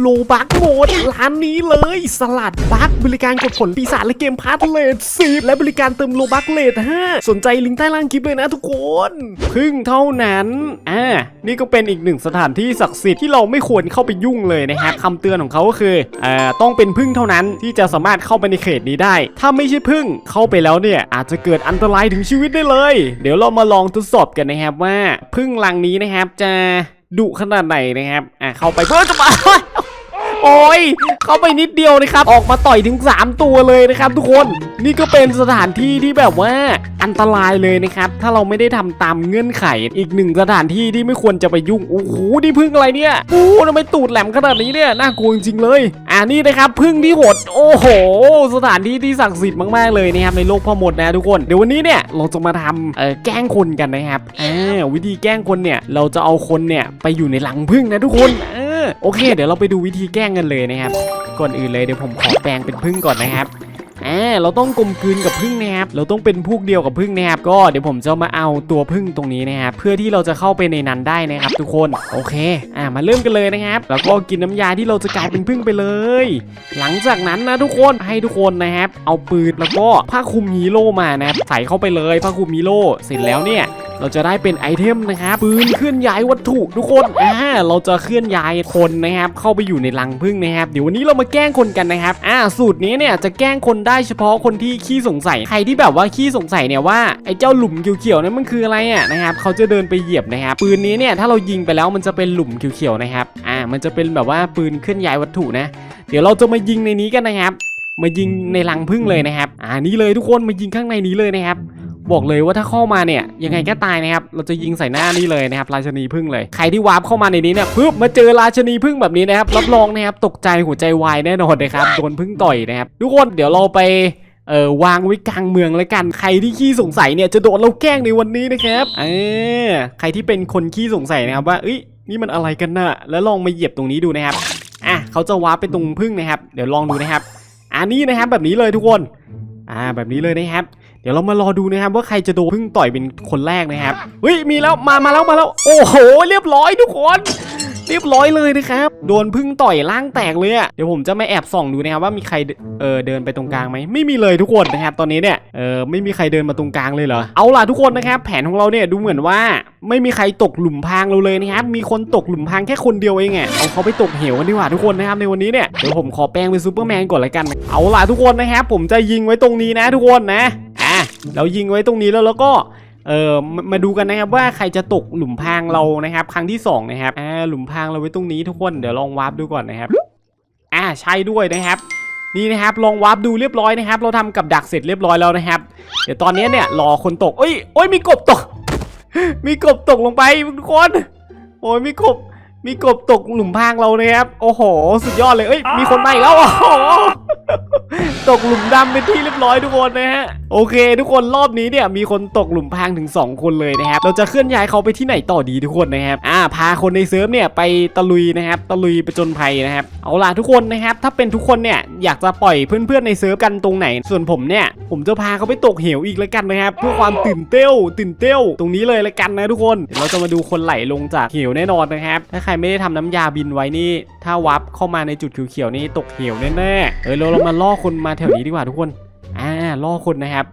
โลบักโหมดร้านนี้เลย สลัดบักบริการกดผลปีศาจและเกมพาร์ทเลทสิบและบริการเติมโลบักเลทห้าสนใจลิงก์ใต้ล่างคลิปเลยนะทุกคนพึ่งเท่านั้นอ่านี่ก็เป็นอีกหนึ่งสถานที่ศักดิ์สิทธิ์ที่เราไม่ควรเข้าไปยุ่งเลยนะครับคำเตือนของเขาก็คืออ่าต้องเป็นพึ่งเท่านั้นที่จะสามารถเข้าไปในเขตนี้ได้ ถ้าไม่ใช่พึ่งเข้าไปแล้วเนี่ย อาจจะเกิดอันตรายถึงชีวิตได้เลย เดี๋ยวเรามาลองทดสอบกันนะครับว่าพึ่งลังนี้นะครับจะ ดุขนาดไหนนะครับ อะเข้าไปเพื่อจะมา โอ้ยเข้าไปนิดเดียวนะครับ ออกมาต่อยถึง 3 ตัวเลยนะครับ ทุกคนนี่ก็เป็นสถานที่ที่แบบว่าอันตรายเลยนะครับ ถ้าเราไม่ได้ทำตามเงื่อนไข อีกหนึ่งสถานที่ที่ไม่ควรจะไปยุ่งโอ้โหนี่พึ่งอะไรเนี่ยโอ้ทำไมตูดแหลมขนาดนี้เนี่ยน่ากลัวจริงๆเลยอ่านี่นะครับพึ่งที่โหดโอ้โห สถานที่ที่ศักดิ์สิทธิ์มากๆเลยนะครับในโลกพ่อมดนะทุกคนเดี๋ยววันนี้เนี่ยเราจะมาทำเออแกล้งคนกันนะครับอ่าวิธีแกล้งคนเนี่ยเราจะเอาคนเนี่ยไปอยู่ในหลังพึ่งนะทุกคนเอ อโอเค เดี๋ยวเราไปดูวิธีแกล้งกันเลยนะครับ ก่อนอื่นเลยเดี๋ยวผมขอแปลงเป็นพึ่งก่อนนะครับอ่าเราต้องกลมกลืนกับพึ่งนะครับ เราต้องเป็นพวกเดียวกับพึ่งนะครับ ก็เดี๋ยวผมจะมาเอาตัวพึ่งตรงนี้นะครับ เพื่อที่เราจะเข้าไปในนั้นได้นะครับ ทุกคน โอเค อ่า มาเริ่มกันเลยนะครับ แล้วก็กินน้ำยาที่เราจะกลายเป็นพึ่งไปเลย หลังจากนั้นนะทุกคน ให้ทุกคนนะครับ เอาปืนแล้วก็ผ้าคลุมฮีโร่มานะครับ ใส่เข้าไปเลยผ้าคลุมฮีโร่ เสร็จแล้วเนี่ย เราจะได้เป็นไอเทมนะครับปืนเคลื่อนย้ายวัตถุทุกคนอ่าเราจะเคลื่อนย้ายคนนะครับเข้าไปอยู่ในรังพึ่งนะครับเดี๋ยววันนี้เรามาแกล้งคนกันนะครับอ่าสูตรนี้เนี่ยจะแกล้งคนได้เฉพาะคนที่ขี้สงสัยใครที่แบบว่าขี้สงสัยเนี่ยว่าไอเจ้าหลุมเขียวๆนั้นมันคืออะไรอะนะครับเขาจะเดินไปเหยียบนะครับปืนนี้เนี่ยถ้าเรายิงไปแล้วมันจะเป็นหลุมเขียวๆนะครับอ่ามันจะเป็นแบบว่าปืนเคลื่อนย้ายวัตถุนะ เดี๋ยวเราจะมายิงในนี้กันนะครับ มายิงในรังพึ่งเลยนะครับ อ่านี่เลยทุกคนมายิงข้างในนี้เลยนะครับ บอกเลยว่าถ้าเข้ามาเนี่ยยังไงก็ตายนะครับเราจะยิงใส่หน้านี่เลยนะครับราชนีพึ่งเลยใครที่วาร์ปเข้ามาในนี้เนี่ยปึ๊บมาเจอราชนีพึ่งแบบนี้นะครับรับรองนะครับตกใจหัวใจวายแน่นอนนะครับโดนพึ่งต่อยนะครับทุกคนเดี๋ยวเราไปเออวางไว้กลางเมืองแล้วกันใครที่ขี้สงสัยเนี่ยจะโดนเราแกล้งในวันนี้นะครับเออใครที่เป็นคนขี้สงสัยนะครับว่าเอ้ยนี่มันอะไรกันน่ะแล้วลองมาเหยียบตรงนี้ดูนะครับอะเขาจะวาร์ปไปตรงพึ่งนะครับ เดี๋ยวลองดูนะครับอันนี้นะครับแบบนี้เลยทุกคนอ่าแบบนี้เลยนะครับ เดี๋ยวเรามารอดูนะครับว่าใครจะโดนพึ่งต่อยเป็นคนแรกนะครับเฮ้ยมีแล้วมามาแล้วมาแล้ว โอ้โห เรียบร้อยทุกคน รียบร้อยเลยนะครับ โดนพึ่งต่อยล่างแตกเลยอะเดี๋ยวผมจะมาแอบส่องดูนะครับว่ามีใครเออเดินไปตรงกลางไหมไม่มีเลยทุกคนนะครับตอนนี้เนี่ยเออไม่มีใครเดินมาตรงกลางเลยเหรอเอาล่ะทุกคนนะครับแผนของเราเนี่ยดูเหมือนว่าไม่มีใครตกหลุมพรางเราเลยนะครับมีคนตกหลุมพรางแค่คนเดียวเองอะเอาเขาไปตกเหวกันดีกว่าทุกคนนะครับในวันนี้เนี่ยเดี๋ยวผมขอแปลงเป็นซูเปอร์แมนก่อนละกัน เอาล่ะทุกคนนะครับผมจะยิงไว้ตรงนี้นะทุกคนนะอะเรายิงไว้ตรงนี้แล้วแล้วก็ เออมามาดูกันนะครับว่าใครจะตกหลุมพรางเรานะครับ ครั้งที่สองนะครับอ่าหลุมพรางเราไว้ตรงนี้ทุกคนเดี๋ยวลองวาร์ปดูก่อนนะครับอ่าใช่ด้วยนะครับ นี่นะครับลองวาร์ปดูเรียบร้อยนะครับ เราทำกับดักเสร็จเรียบร้อยแล้วนะครับ เดี๋ยวตอนนี้เนี่ยรอคนตกเอ้ยโอ้ยมีกบตก มีกบตกลงไปทุกคน โอ้ยมีกบมีกบตกหลุมพรางเรานะครับ โอ้โห สุดยอดเลยเอ้ยมีคนมาอีกแล้วโอ้โหตกหลุมดำเป็นที่เรียบร้อยทุกคนนะฮะ โอเค ทุกคนรอบนี้เนี่ยมีคนตกหลุมพรางถึง 2 คนเลยนะครับเราจะเคลื่อนย้ายเขาไปที่ไหนต่อดีทุกคนนะครับอ่าพาคนในเซิร์ฟเนี่ยไปตะลุยนะครับตะลุยไปจนภัยนะครับเอาล่ะทุกคนนะครับถ้าเป็นทุกคนเนี่ยอยากจะปล่อยเพื่อนๆในเซิร์ฟกันตรงไหน ส่วนผมเนี่ยผมจะพาเขาไปตกเหวอีกแล้วกันนะครับ เพื่อความตื่นเต้วตื่นเต้วตรงนี้เลยละกันนะทุกคนเดี๋ยวเราจะมาดูคนไหลลงจากเหวแน่นอนนะครับถ้าใครไม่ได้ทำน้ำยาบินไว้นี่ ถ้าวับเข้ามาในจุดเขียวๆนี่ตกเหวแน่ๆเออเราเรามาล่อคนมาแถวนี้ดีกว่าทุกคน ล่อคนนะครับ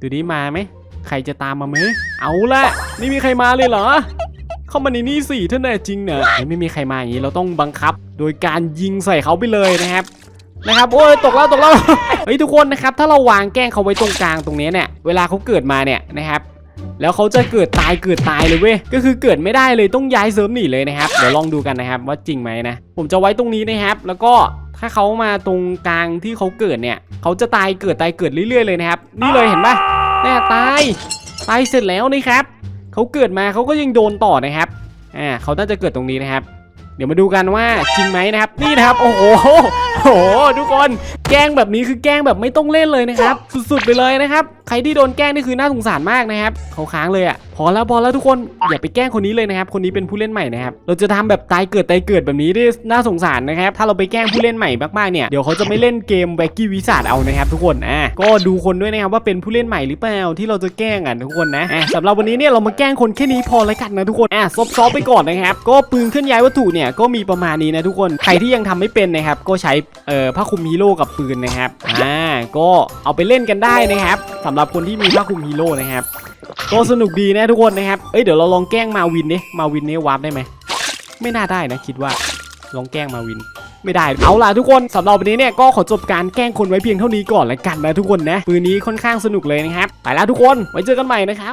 ดูนี้มาไหมใครจะตามมาไหมเอาละไม่มีใครมาเลยเหรอ เข้ามาในนี่สิท่าแน่จริงเนี่ยไม่มีใครมาอย่างนี้เราต้องบังคับ โดยการยิงใส่เขาไปเลยนะครับนะครับโอ้ยตกแล้วตกแล้วเฮ้ยทุกคนนะครับถ้าเราวางแกล้งเขาไว้ตรงกลางตรงนี้เนี่ยเวลาเขาเกิดมาเนี่ยนะครับ แล้วเขาจะเกิดตายเกิดตายเลยเว้ย ก็คือเกิดไม่ได้เลยต้องย้ายเซิร์ฟหนีเลยนะครับ เดี๋ยวลองดูกันนะครับว่าจริงไหมนะ ผมจะไว้ตรงนี้นะครับ แล้วก็ถ้าเขามาตรงกลางที่เขาเกิดเนี่ยเขาจะตายเกิดตายเกิดเรื่อยๆเลยนะครับ นี่เลยเห็นปะแน่ตาย ตายเสร็จแล้วนี่ครับ เขาเกิดมาเขาก็ยังโดนต่อนะครับ อ่าเขาน่าจะเกิดตรงนี้นะครับ เดี๋ยวมาดูกันว่าจริงไหมนะครับ นี่นะครับ โอ้โหโอ้โหทุกคนแกล้งแบบนี้คือแกล้งแบบไม่ต้องเล่นเลยนะครับ สุดๆไปเลยนะครับ ใครที่โดนแกล้งนี่คือน่าสงสารมากนะครับเขาค้างเลยอะ่ะพอแล้วพอแล้วทุกคนอย่าไปแกล้งคนนี้เลยนะครับ คนนี้เป็นผู้เล่นใหม่นะครับเราจะทำแบบตายเกิดตายเกิดแบบนี้ได้น่าสงสารนะครับถ้าเราไปแกล้งผู้เล่นใหม่มากๆเนี่ยเดี๋ยวเขาจะไม่เล่นเกมแบ็กกี้วิสาดเอานะครับทุกคนอะก็ดูคนด้วยนะครับว่าเป็นผู้เล่นใหม่หรือเปล่าที่เราจะแกล้งอะทุกคนนะอะสำหรับวันนี้เนี่ยเรามาแกล้งคนแค่นี้พอแล้วกันนะทุกคนอะซบซอฟไปก่อนนะครับก็ปืนเคลื่อนย้ายวัตถุเนี่ยก็มีประมาณนี้นะทุกคนใครที่ยังทำไม่เป็นนะครับก็ใช้เอ่อผ้าคลุมฮีโร่กับปืนนะครับอ่าก็เอาไปเล่นกันได้นะครับสำหรับคนที่มีผ้าคลุมฮีโร่นะครับ ก็สนุกดีนะทุกคนนะครับ เอ้ยเดี๋ยวเราลองแกล้งมาวินดิมาวินนี่วาร์ปได้ไหม ไม่น่าได้นะคิดว่า ลองแกล้งมาวิน ไม่ได้ เอาล่ะทุกคนสำหรับวันนี้เนี่ยก็ขอจบการแกล้งคนไว้เพียงเท่านี้ก่อนละกันนะทุกคนนะ ปืนนี้ค่อนข้างสนุกเลยนะครับ ไปแล้วทุกคน ไว้เจอกันใหม่นะครับ